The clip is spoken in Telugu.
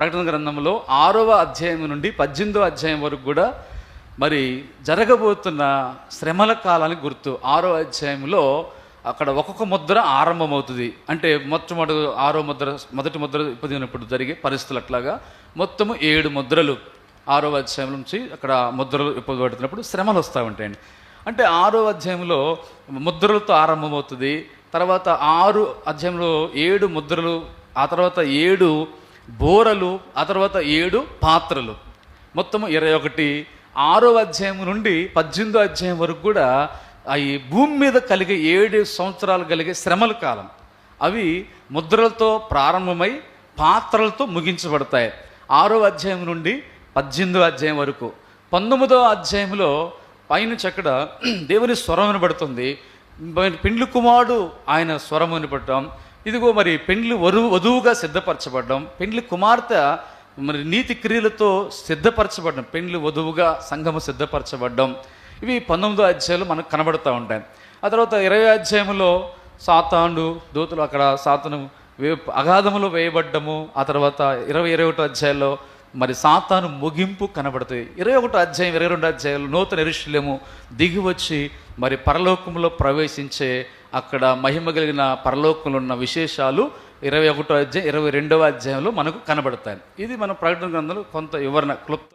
ప్రకటన గ్రంథంలో ఆరవ అధ్యాయం నుండి పద్దెనిమిదో అధ్యాయం వరకు కూడా మరి జరగబోతున్న శ్రమల కాలానికి గుర్తు. ఆరో అధ్యాయంలో అక్కడ ఒక్కొక్క ముద్ర ఆరంభమవుతుంది. అంటే మొట్టమొదటి ఆరో ముద్ర మొదటి ముద్ర ఇప్పటినప్పుడు జరిగే పరిస్థితులు అట్లాగా మొత్తము ఏడు ముద్రలు. ఆరో అధ్యాయం నుంచి అక్కడ ముద్రలు ఇప్పబడుతున్నప్పుడు శ్రమలు వస్తూ ఉంటాయండి అంటే ఆరో అధ్యాయంలో ముద్రలతో ఆరంభమవుతుంది. తర్వాత ఆరు అధ్యాయంలో ఏడు ముద్రలు ఆ తర్వాత ఏడు బోరలు ఆ తర్వాత ఏడు పాత్రలు. మొత్తం ఇరవై ఒకటి. ఆరో అధ్యాయం నుండి పద్దెనిమిదో అధ్యాయం వరకు కూడా ఆ ఈ భూమి మీద కలిగే ఏడు సంవత్సరాలు కలిగే శ్రమల కాలం. అవి ముద్రలతో ప్రారంభమై పాత్రలతో ముగించబడతాయి. ఆరో అధ్యాయం నుండి పద్దెనిమిదో అధ్యాయం వరకు. పంతొమ్మిదో అధ్యాయంలో పైన చక్కడ దేవుని స్వరం వినబడుతుంది పిండ్లు కుమారుడు ఆయన స్వరం వినపడటం ఇదిగో మరి పెండ్లు వరువు వధువుగా సిద్ధపరచబడడం పెండ్లి కుమార్తె మరి నీతి క్రియలతో సిద్ధపరచబడడం పెండ్లి వధువుగా సంఘము సిద్ధపరచబడడం ఇవి పంతొమ్మిదో అధ్యాయంలో మనకు కనబడుతూ ఉంటాయి. ఆ తర్వాత ఇరవై అధ్యాయంలో సాతాండు దూతలు అక్కడ సాతను వే అగాధములో వేయబడ్డము. ఆ తర్వాత ఇరవై ఇరవై ఒకటో అధ్యాయంలో మరి సాతాను ముగింపు కనబడుతుంది. ఇరవై ఒకటో అధ్యాయం ఇరవై రెండు అధ్యాయంలో నూతన ఎరుషులేము దిగి వచ్చి మరి పరలోకంలో ప్రవేశించే అక్కడ మహిమ కలిగిన పరలోకంలో ఉన్న విశేషాలు ఇరవై ఒకటో అధ్యాయం ఇరవై రెండవ అధ్యాయంలో మనకు కనబడతాయి. ఇది మన ప్రకటన గ్రంథంలో కొంత వివరణ క్లుప్త